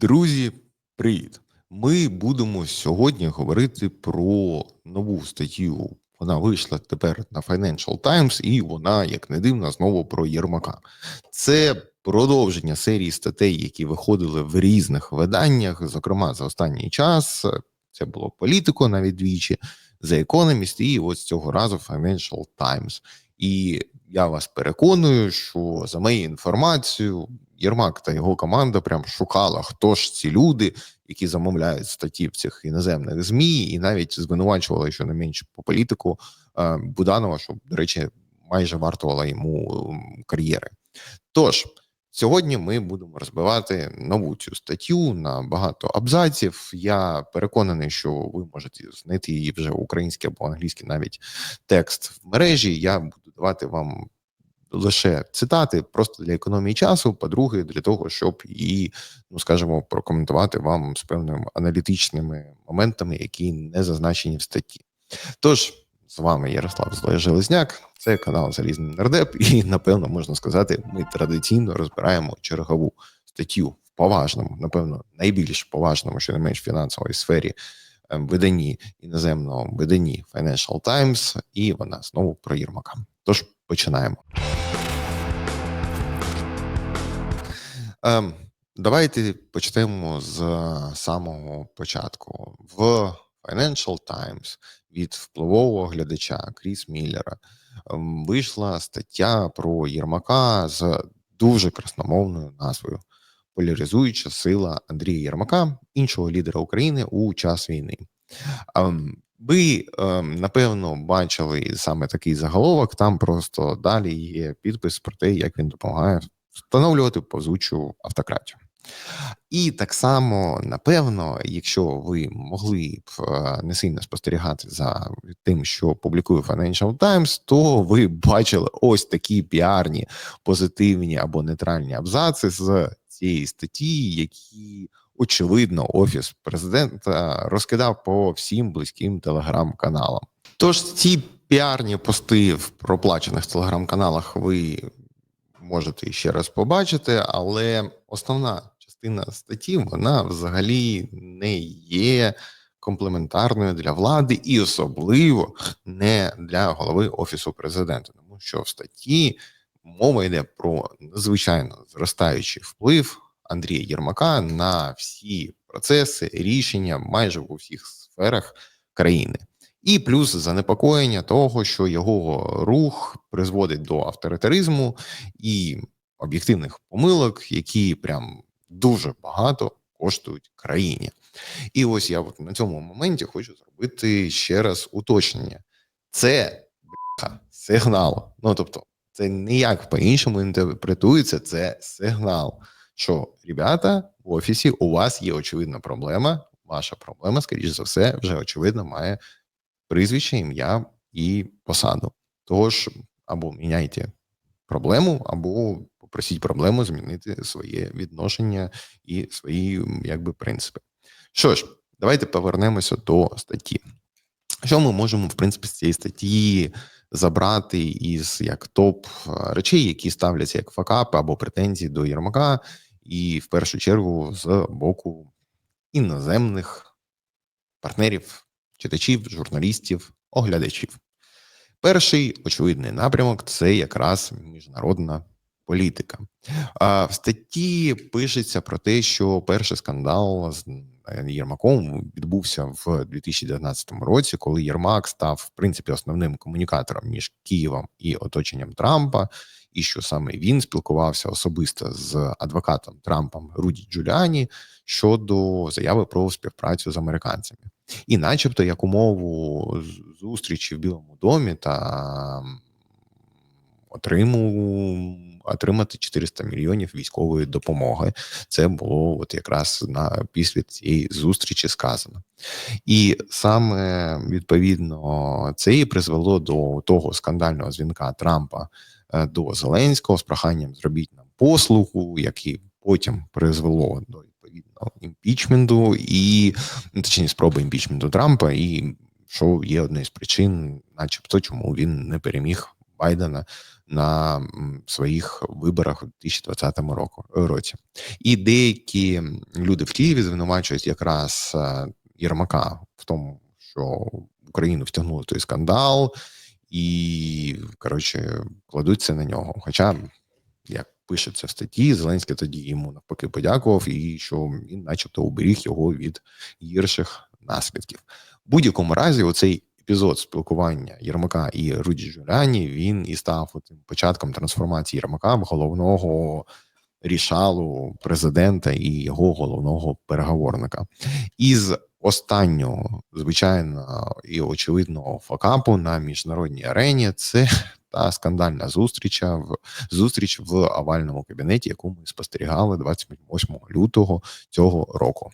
Друзі, привіт! Ми будемо сьогодні говорити про нову статтю. Вона вийшла тепер на Financial Times, і вона, як не дивно, знову про Єрмака. Це продовження серії статей, які виходили в різних виданнях, зокрема за останній час. Це було політико навіть двічі, The Economist і ось цього разу Financial Times. І я вас переконую, що за моєю інформацією, Єрмак та його команда прям шукала, хто ж ці люди, які замовляють статті в цих іноземних змі, і навіть звинувачували що не менше по політику е, Буданова, що до речі, майже вартувала йому кар'єри. Тож. Сьогодні ми будемо розбивати нову цю статтю на багато абзаців. Я переконаний, що ви можете знайти її вже український або англійський навіть текст в мережі. Я буду давати вам лише цитати просто для економії часу. По-друге, для того, щоб і ну скажімо, прокоментувати вам з певними аналітичними моментами, які не зазначені в статті. Тож. З вами Ярослав Злоя Железняк, це канал Залізний Нардеп, і напевно можна сказати, ми традиційно розбираємо чергову статтю в поважному, напевно, найбільш поважному, що не менш фінансової сфері ем, виданні іноземного виданні Financial Times, і вона знову про Єрмака. Тож починаємо. Ем, Давайте почнемо з самого початку в Financial Times від впливового глядача Кріс Міллера ем, вийшла стаття про Єрмака з дуже красномовною назвою Поляризуюча сила Андрія Єрмака, іншого лідера України у час війни. Ви ем, напевно бачили саме такий заголовок. Там просто далі є підпис про те, як він допомагає встановлювати повзучу автократію. І так само, напевно, якщо ви могли б е, не сильно спостерігати за тим, що публікує Financial Times, то ви бачили ось такі піарні, позитивні або нейтральні абзаци з цієї статті, які очевидно офіс президента розкидав по всім близьким телеграм-каналам. Тож ці піарні пости в проплачених телеграм-каналах ви можете ще раз побачити, але основна частина статті вона взагалі не є комплементарною для влади і особливо не для голови офісу президента, тому що в статті мова йде про надзвичайно зростаючий вплив Андрія Єрмака на всі процеси, рішення майже в усіх сферах країни. І плюс занепокоєння того, що його рух призводить до авторитаризму і об'єктивних помилок, які прям дуже багато коштують країні. І ось я от на цьому моменті хочу зробити ще раз уточнення: це бляха, сигнал. Ну тобто, це ніяк по-іншому інтерпретується. Це сигнал, що ребята в офісі у вас є очевидна проблема. Ваша проблема, скоріш за все, вже очевидно має прізвище, ім'я і посаду. Тож або міняйте проблему, або попросіть проблему змінити своє відношення і свої якби принципи. Що ж, давайте повернемося до статті. Що ми можемо, в принципі, з цієї статті забрати із як топ речей, які ставляться як факапи або претензії до Єрмака, і в першу чергу з боку іноземних партнерів, читачів, журналістів, оглядачів. Перший очевидний напрямок це якраз міжнародна політика. А в статті пишеться про те, що перший скандал з Єрмаком відбувся в 2019 році, коли Єрмак став в принципі основним комунікатором між Києвом і оточенням Трампа, і що саме він спілкувався особисто з адвокатом Трампом Руді Джуліані щодо заяви про співпрацю з американцями, і, начебто, як умову зустрічі в Білому домі та отриму отримати 400 мільйонів військової допомоги. Це було от якраз на після цієї зустрічі сказано, і саме відповідно це і призвело до того скандального дзвінка Трампа до Зеленського з проханням зробіть нам послугу, який потім призвело до відповідного імпічменту і ну, точніше спроби імпічменту Трампа, і що є однією з причин, начебто, чому він не переміг Байдена на своїх виборах у 2020 року році. І деякі люди в Києві звинувачують якраз е, Єрмака в тому, що Україну втягнули той скандал, і коротше кладуться на нього. Хоча як пишеться в статті, Зеленський тоді йому навпаки подякував, і що він, начебто, уберіг його від гірших наслідків. В будь-якому разі, оцей епізод спілкування Єрмака і Руді Джуляні він і став тим початком трансформації Єрмака в головного рішалу президента і його головного переговорника. Із останнього, звичайно, і очевидного факапу на міжнародній арені це та скандальна зустріч в зустріч в овальному кабінеті, яку ми спостерігали 28 лютого цього року.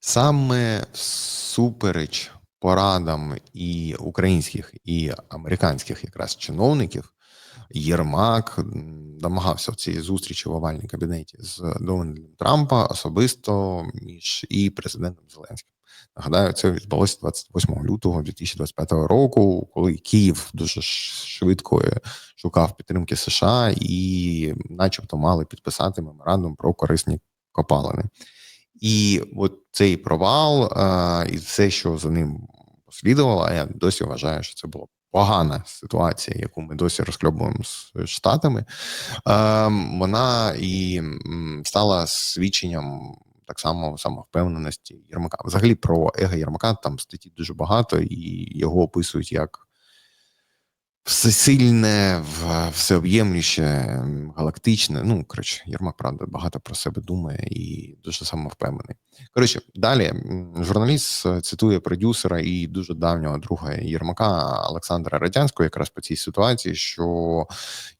Саме всупереч порадам і українських, і американських якраз чиновників, Єрмак домагався в цій зустрічі в овальній кабінеті з Дональдом Трампа особисто між і президентом Зеленським. Нагадаю, це відбулося 28 лютого 2025 року, коли Київ дуже швидко шукав підтримки США і, начебто, мали підписати меморандум про корисні копалини. І от цей провал а, і все, що за ним послідувало, я досі вважаю, що це була погана ситуація, яку ми досі розкльобуємо з штатами. А, вона і стала свідченням так само самовпевненості Єрмака. Взагалі про его Єрмака там статті дуже багато, і його описують як всесильне, всеоб'ємлюще, галактичне. Ну, коротше, Єрмак, правда, багато про себе думає і дуже самовпевнений. Коротше, далі журналіст цитує продюсера і дуже давнього друга Єрмака Олександра Радянського, якраз по цій ситуації, що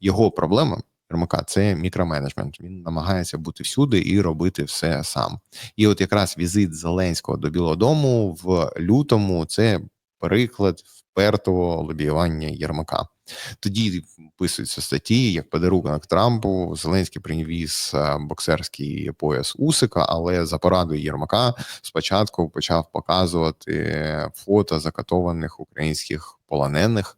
його проблема. Єрмака це мікроменеджмент. Він намагається бути всюди і робити все сам. І от якраз візит Зеленського до Білого Дому в лютому це приклад впертого лобіювання Єрмака. Тоді писуються статті, як подарунок Трампу. Зеленський привіз боксерський пояс Усика, але за порадою Єрмака спочатку почав показувати фото закатованих українських полонених.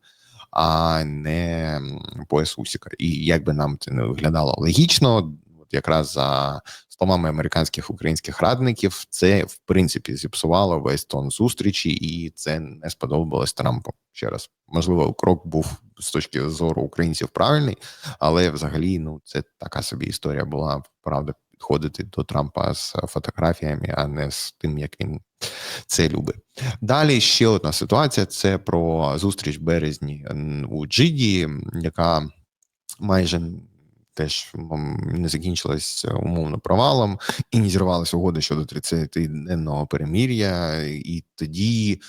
А не пояс Усіка. І як би нам це не виглядало логічно, якраз за словами американських українських радників, це в принципі зіпсувало весь тон зустрічі, і це не сподобалось Трампу. Ще раз можливо, крок був з точки зору українців правильний, але взагалі, ну це така собі історія була правда підходити до Трампа з фотографіями, а не з тим, як він це любить. Далі ще одна ситуація: це про зустріч в березні у Джиді, яка майже теж не закінчилась умовно провалом, і не зірвалася угода щодо 30-денного перемір'я, і тоді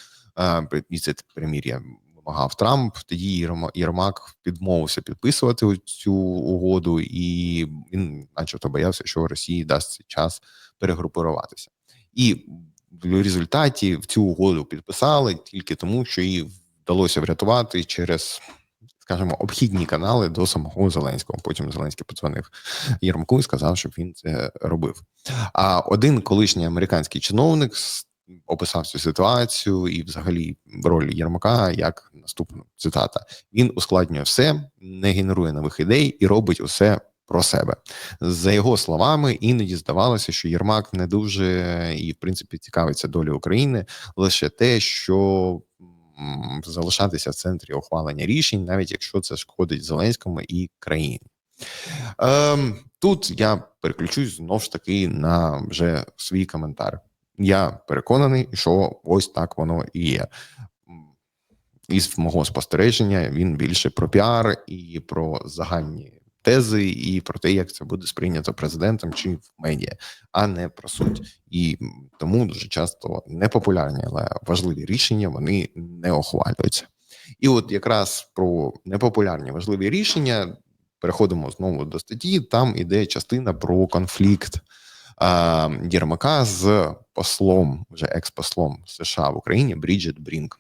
і це перемір'я вимагав Трамп. Тоді Єрмак відмовився підписувати цю угоду, і він, начебто, боявся, що Росії дасть час перегрупуватися. І в результаті в цю угоду підписали тільки тому, що її вдалося врятувати через, скажімо, обхідні канали до самого Зеленського. Потім Зеленський подзвонив Єрмаку і сказав, щоб він це робив. А один колишній американський чиновник описав цю ситуацію і, взагалі, роль Єрмака як наступну цитата: він ускладнює все, не генерує нових ідей і робить усе про себе. За його словами, іноді здавалося, що Єрмак не дуже і, в принципі, цікавиться долі України лише те, що залишатися в центрі ухвалення рішень, навіть якщо це шкодить Зеленському і країні. Ем, Тут я переключусь знову ж таки на вже свій коментар. Я переконаний, що ось так воно і є. Із мого спостереження він більше про піар і про загальні тези, і про те, як це буде сприйнято президентом чи в медіа, а не про суть. І тому дуже часто непопулярні, але важливі рішення вони не ухвалюються. І от якраз про непопулярні важливі рішення переходимо знову до статті. Там іде частина про конфлікт. Єрмака з послом, вже екс-послом США в Україні Бріджит Брінк.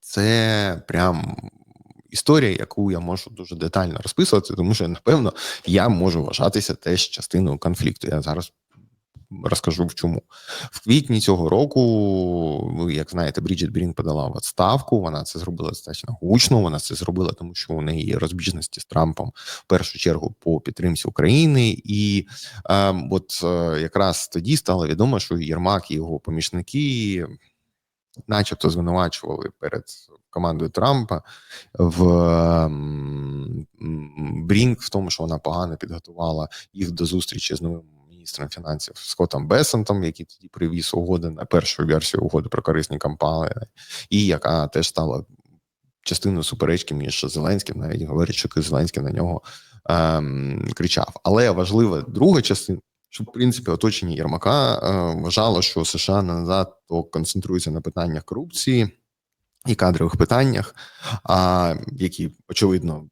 Це прям історія, яку я можу дуже детально розписувати, тому що напевно я можу вважатися теж частиною конфлікту. Я зараз розкажу в чому. В квітні цього року, ви як знаєте, Бріджит Брін подала в відставку. Вона це зробила достатньо гучно. Вона це зробила, тому що у неї є розбіжності з Трампом в першу чергу по підтримці України. І е, от е, якраз тоді стало відомо, що Єрмак і його помічники, начебто, звинувачували перед командою Трампа в м, м, Брінк в тому, що вона погано підготувала їх до зустрічі з новим міністром фінансів Скоттом Бесентом, який тоді привіз угоди на першу версію угоди про корисні компанії, і яка теж стала частиною суперечки між Зеленським, навіть говорять, що Зеленський на нього ем, кричав. Але важлива друга частина. Що в принципі оточення Єрмака е, вважало, що США надто концентруються на питаннях корупції і кадрових питаннях, а які очевидно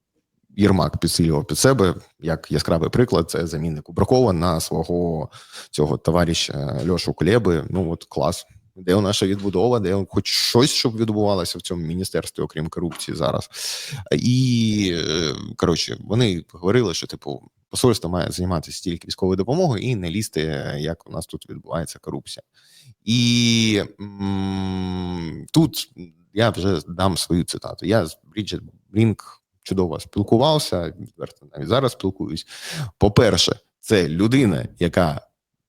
Єрмак підсилював під себе як яскравий приклад. Це замінник Кубракова на свого цього товариша Льошу Кулеби. Ну от клас. Де наша відбудова, де хоч щось, щоб відбувалося в цьому міністерстві, окрім корупції зараз. І е, коротше, вони говорили, що типу посольство має займатися тільки військовою допомогою і не лізти, як у нас тут відбувається корупція. І тут я вже дам свою цитату. Я з Бріджет Брінк чудово спілкувався, відверто навіть зараз спілкуюсь. По-перше, це людина, яка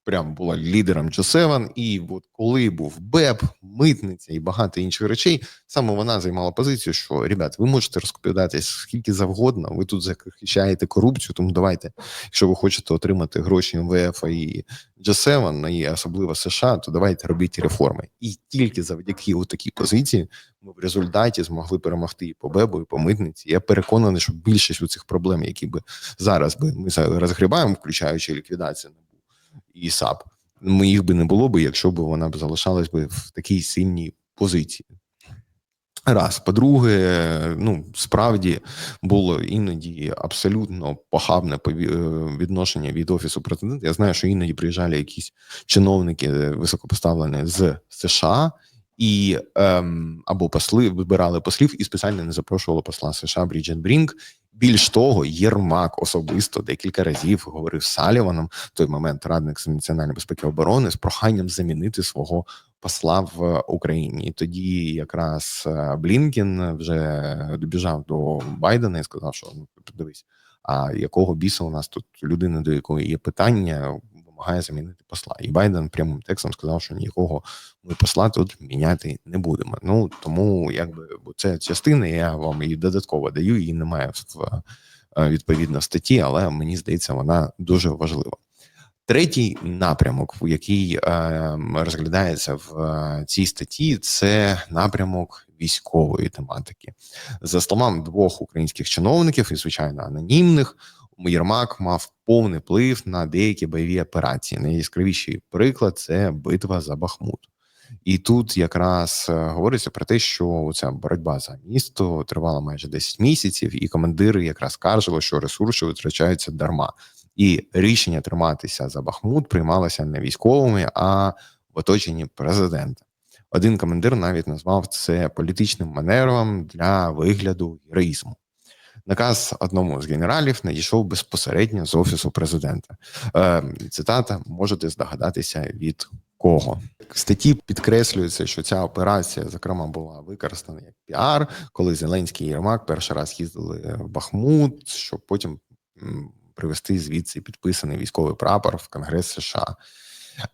прям була лідером G7, і от коли був БЕП, митниця і багато інших речей, саме вона займала позицію, що ребят, ви можете розповідати скільки завгодно, ви тут захищаєте корупцію, тому давайте, якщо ви хочете отримати гроші МВФ і G7, і особливо США, то давайте робіть реформи. І тільки завдяки такій позиції ми в результаті змогли перемогти і по БЕБу, і по митниці. Я переконаний, що більшість у цих проблем, які би зараз би ми розгрібаємо, включаючи ліквідацію і САП, ми їх би не було б, якщо б вона б залишалась би в такій сильній позиції. Раз, по-друге, ну справді було іноді абсолютно похабне відношення від офісу президента. Я знаю, що іноді приїжджали якісь чиновники високопоставлені з США і ем, або посли вибирали послів і спеціально не запрошували посла США Бріджет Брінк. Більш того, Єрмак особисто декілька разів говорив з Саліваном в той момент радник з національної безпеки і оборони з проханням замінити свого посла в Україні. І тоді якраз Блінкен вже добіжав до Байдена і сказав, що ну подивись, а якого біса у нас тут людина, до якої є питання, вимагає замінити посла. І Байден прямим текстом сказав, що нікого ми посла тут міняти не будемо. Ну тому якби це частина, я вам її додатково даю, її немає в відповідно статті, але мені здається, вона дуже важлива. Третій напрямок, який е, розглядається в е, цій статті, це напрямок військової тематики. За словами двох українських чиновників і звичайно анонімних, Єрмак мав повний вплив на деякі бойові операції. Найяскравіший приклад це битва за Бахмут. І тут якраз е, говориться про те, що ця боротьба за місто тривала майже 10 місяців, і командири якраз кажуть, що ресурси витрачаються дарма, і рішення триматися за Бахмут приймалося не військовими, а в оточенні президента. Один командир навіть назвав це політичним маневром для вигляду героїзму. Наказ одному з генералів надійшов безпосередньо з офісу президента. Е, Цитата можете здогадатися від кого в статті підкреслюється, що ця операція, зокрема, була використана як піар, коли Зеленський і Єрмак перший раз їздили в Бахмут, щоб потім привезти звідси підписаний військовий прапор в Конгрес США.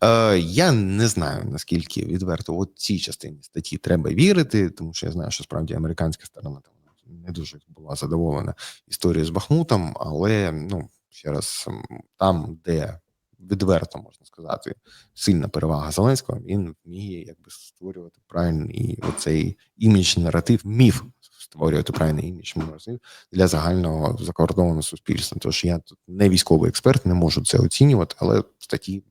Е, Я не знаю наскільки відверто от цій частині статті треба вірити, тому що я знаю, що справді американська сторона там не дуже була задоволена історією з Бахмутом, але ну ще раз там, де відверто можна сказати, сильна перевага Зеленського, він вміє якби створювати правильний оцей імідж наратив, міф створювати правильний імідж наратив для загального закордонного суспільства. Тож я тут не військовий експерт, не можу це оцінювати, але в статті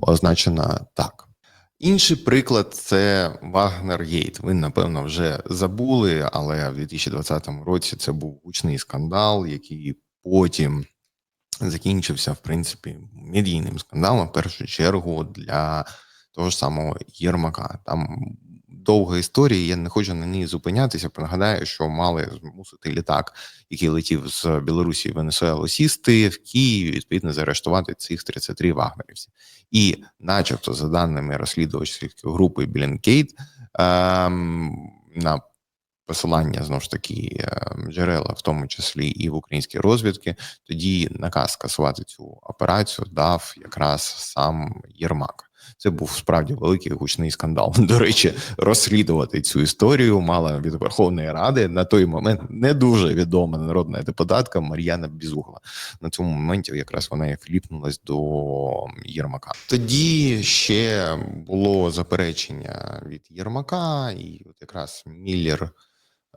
означена так. Інший приклад це Вагнер Гейт. Ви напевно вже забули, але в 2020 році це був гучний скандал, який потім закінчився в принципі медійним скандалом в першу чергу для того ж самого Єрмака. Там довга історія. Я не хочу на ній зупинятися. Нагадаю, що мали змусити літак, який летів з Білорусі в Венесуелу, сісти в Києві, відповідно заарештувати цих 33 вагнерівців. І, начебто, за даними розслідувачської групи Білінкейт, ем, на посилання знову ж таки ем, джерела, в тому числі і в українській розвідки, тоді наказ скасувати цю операцію дав якраз сам Єрмак. Це був справді великий гучний скандал. До речі, розслідувати цю історію мала від Верховної Ради на той момент не дуже відома народна депутатка Мар'яна Бізугла. На цьому моменті якраз вона і фліпнулась до Єрмака. Тоді ще було заперечення від Єрмака, і от якраз Міллер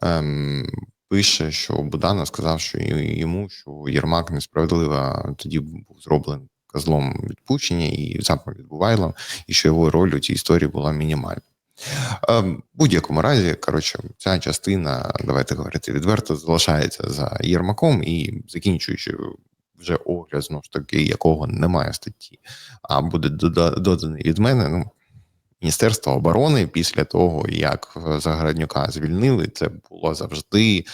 ем, пише, що Буданов сказав, що йому, що Єрмак несправедливо тоді був зроблений козлом відпущення і запах відбувайло, і що його роль у цій історії була мінімальна. В будь-якому разі, коротше, ця частина, давайте говорити відверто, залишається за Єрмаком і закінчуючи вже огляд, знову ж таки, якого немає статті, а буде доданий від мене. Ну, Міністерство оборони після того, як Загороднюка звільнили, це було завжди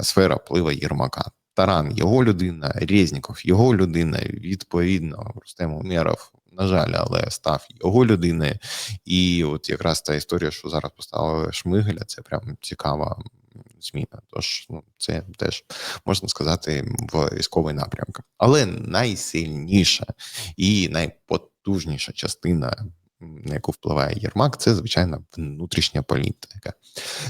сфера впливу Єрмака. Таран його людина, Резніков його людина, відповідно, Рустем Умєров, на жаль, але став його людиною. І от якраз та історія, що зараз поставили Шмигеля, це прям цікава зміна. Тож ну, це теж можна сказати в військовий напрямок. Але найсильніша і найпотужніша частина, на яку впливає Єрмак, це звичайно внутрішня політика.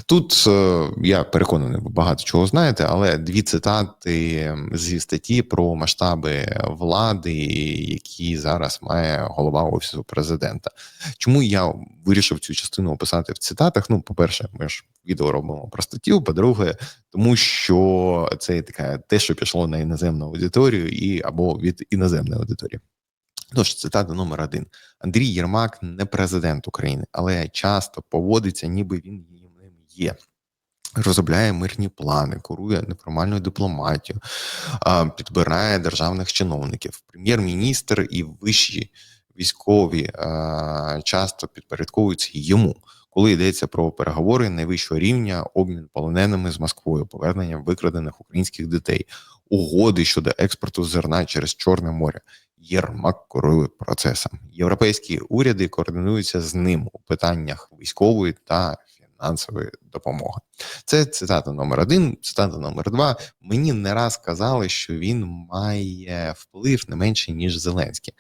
Тут е, я переконаний, ви багато чого знаєте, але дві цитати зі статті про масштаби влади, які зараз має голова офісу президента. Чому я вирішив цю частину описати в цитатах? Ну, по-перше, ми ж відео робимо про статтю. По-друге, тому що це таке те, що пішло на іноземну аудиторію, і або від іноземної аудиторії. Тож, цитата номер один: Андрій Єрмак не президент України, але часто поводиться, ніби він їм ним є. Розробляє мирні плани, курує неформальну дипломатію, підбирає державних чиновників. Прем'єр-міністр і вищі військові часто підпорядковуються йому, коли йдеться про переговори найвищого рівня, обмін полоненими з Москвою, повернення викрадених українських дітей, угоди щодо експорту зерна через Чорне море. Єрмак керує процесом. Європейські уряди координуються з ним у питаннях військової та фінансової допомоги. Це цитата номер один. Цитата номер два. Мені не раз казали, що він має вплив не менше ніж Зеленський.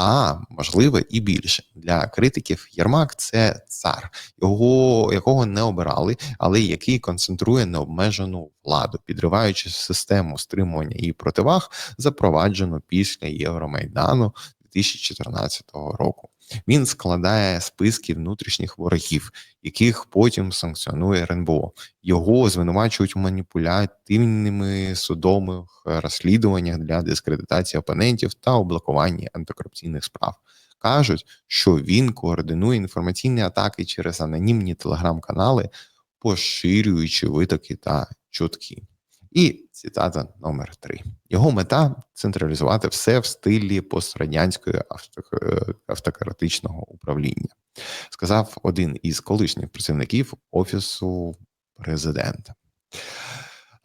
А можливо і більше. Для критиків Єрмак це цар, його якого не обирали, але який концентрує необмежену владу, підриваючи систему стримування і противаг, запроваджену після Євромайдану 2014 року. Він складає списки внутрішніх ворогів, яких потім санкціонує РНБО. Його звинувачують у маніпулятивними судових розслідуваннях для дискредитації опонентів та у блокуванні антикорупційних справ. Кажуть, що він координує інформаційні атаки через анонімні телеграм-канали, поширюючи витоки та чутки. І цитата номер три: його мета централізувати все в стилі пострадянської авто- автократичного управління, сказав один із колишніх працівників офісу президента.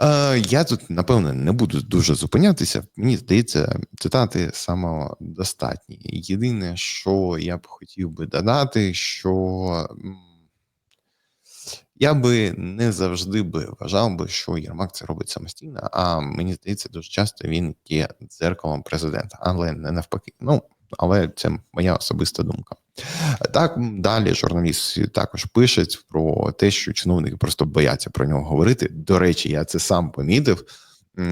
Е, я тут, напевно, не буду дуже зупинятися. Мені здається, цитати самодостатні. Єдине, що я б хотів би додати, що я би не завжди би вважав би, що Єрмак це робить самостійно, а мені здається, дуже часто він є дзеркалом президента, але не навпаки. Ну, але це моя особиста думка. Так далі журналісти також пишуть про те, що чиновники просто бояться про нього говорити. До речі, я це сам помітив,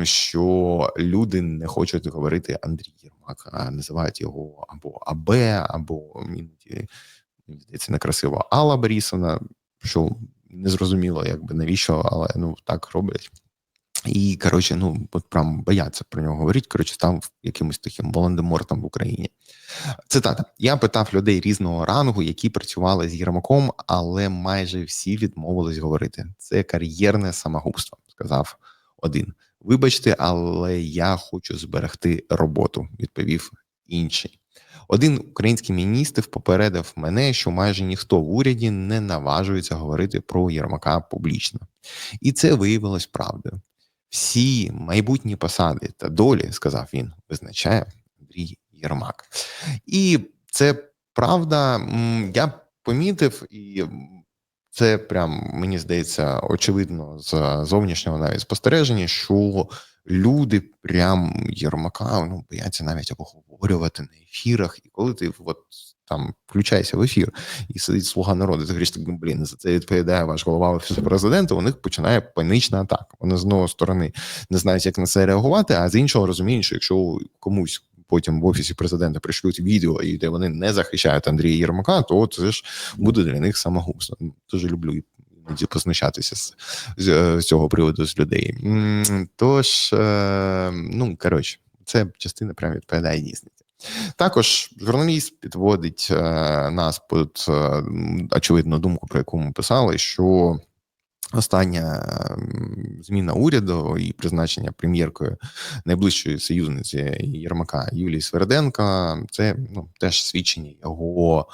що люди не хочуть говорити Андрій Єрмак, а називають його або АБ, або мені здається, некрасиво Алла Борисовна, що незрозуміло, якби навіщо, але ну так роблять. І коротше, ну от прям бояться про нього говорити. Коротше, став якимось таким Волан-де-Мортом в Україні. Цитата: я питав людей різного рангу, які працювали з Єрмаком, але майже всі відмовились говорити. Це кар'єрне самогубство, сказав один. Вибачте, але я хочу зберегти роботу, відповів інший. Один український міністр попередив мене, що майже ніхто в уряді не наважується говорити про Єрмака публічно, і це виявилось правдою. Всі майбутні посади та долі, сказав він, визначає Андрій Єрмак. І це правда. Я помітив, і це прям мені здається очевидно з зовнішнього навіть спостереження, що люди прям Єрмака ну, бояться навіть обговорювати на ефірах. І коли ти от там включаєшся в ефір і сидить слуга народу, ти говориш, так, блін, за це відповідає ваш голова офісу президента. У них починає панічна атака. Вони з одного сторони не знають, як на це реагувати, а з іншого розуміють, що якщо комусь. Потім в офісі президента пришлють відео, і де вони не захищають Андрія Єрмака, то це ж буде для них самогубство. Дуже люблю іноді познущатися з, з, з цього приводу з людей. Тож, е, ну коротше, це частина прямо відповідає дійсності. Також журналіст підводить е, нас під е, очевидну думку, про яку ми писали, що остання зміна уряду і призначення прем'єркою найближчої союзниці Єрмака Юлії Сверденка це ну, теж свідчення його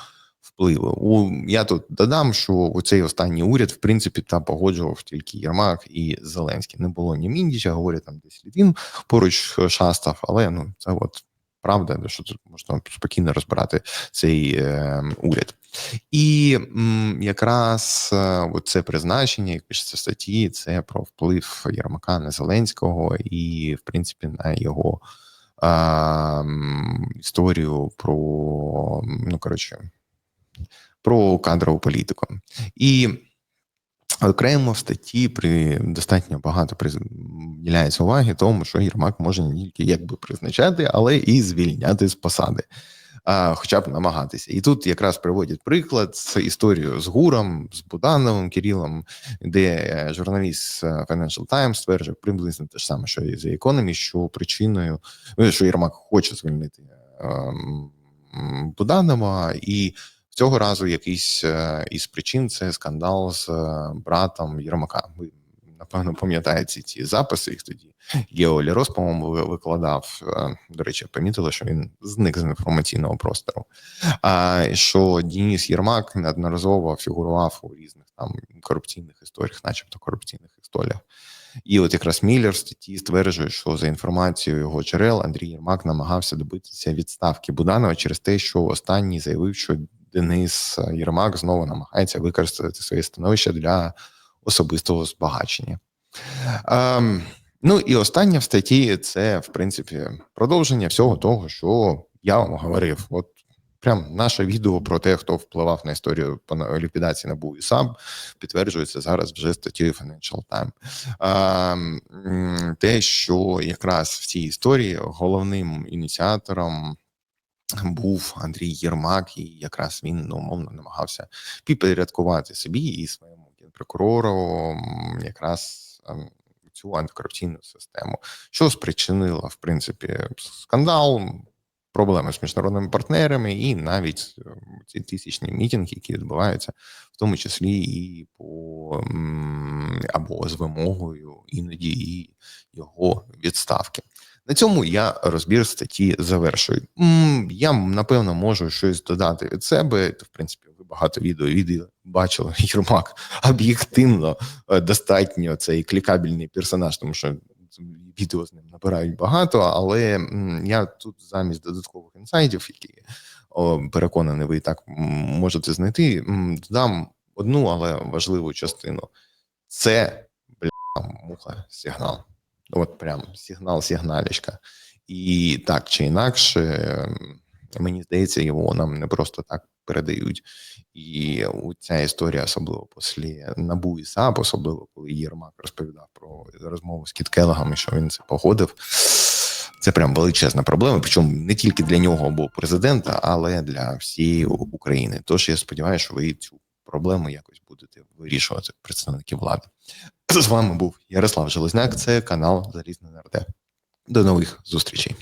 впливу. У я тут додам, що у цей останній уряд, в принципі, та погоджував тільки Єрмак і Зеленський. Не було ні Міндіча, говорять, там десь Літвін поруч шастав, але ну це от правда, що тут можна спокійно розбирати цей е, уряд. І м, якраз е, це призначення, як пишеться статті, це про вплив Єрмака на Зеленського і, в принципі, на його е, історію про ну коротше про кадрову політику. І окремо в статті при достатньо багато приділяється уваги тому, що Єрмак може не тільки якби призначати, але і звільняти з посади. А, хоча б намагатися. І тут якраз приводять приклад з історією з Гуром, з Будановим Кирилом, де е, журналіст е, Financial Times стверджує приблизно те ж саме, що і The Economist, що причиною, ну, що Єрмак хоче звільнити ем, Буданова, і цього разу якийсь е, із причин це скандал з е, братом Єрмака. Ви напевно пам'ятаєте ці записи. Їх тоді Гео Лірос, по-моєму, викладав. Е, До речі, помітили, що він зник з інформаційного простору. А що Дініс Єрмак неодноразово фігурував у різних там корупційних історіях, начебто корупційних історіях. І от якраз Міллер в статті стверджує, що за інформацією його джерел Андрій Єрмак намагався добитися відставки Буданова через те, що останній заявив, що Денис Єрмак знову намагається використати своє становище для особистого збагачення. Ем, ну і останнє в статті це, в принципі, продовження всього того, що я вам говорив. От прям наше відео про те, хто впливав на історію ліквідації НАБУ і САБ, підтверджується зараз вже статтєю Financial Times. Ем, те, що якраз в цій історії головним ініціатором був Андрій Єрмак, і якраз він ну, умовно намагався підпорядкувати собі і своєму генпрокурору якраз ем, цю антикорупційну систему, що спричинило в принципі скандал, проблеми з міжнародними партнерами, і навіть ем, ці тисячні мітинги, які відбуваються, в тому числі і по або з вимогою іноді і його відставки. На цьому я розбір статті завершую. Я напевно можу щось додати від себе. То, в принципі, ви багато відео відео бачили. Єрмак об'єктивно е, достатньо цей клікабельний персонаж, тому що відео з ним набирають багато. Але я тут замість додаткових інсайдів, які переконаний, ви і так можете знайти, додам одну, але важливу частину. Це бля, муха сигнал. От прям сигнал, сигналічка. І так чи інакше, ем, мені здається, його нам не просто так передають. І ця історія, особливо після Набу і САП, особливо коли Єрмак розповідав про розмову з Кіт що він це погодив. Це прям величезна проблема. Причому не тільки для нього або президента, але для всієї України. Тож я сподіваюся, що ви цю проблему якось будете вирішувати представники влади. З вами був Ярослав Железняк. Це канал Залізне НРД. До нових зустрічей.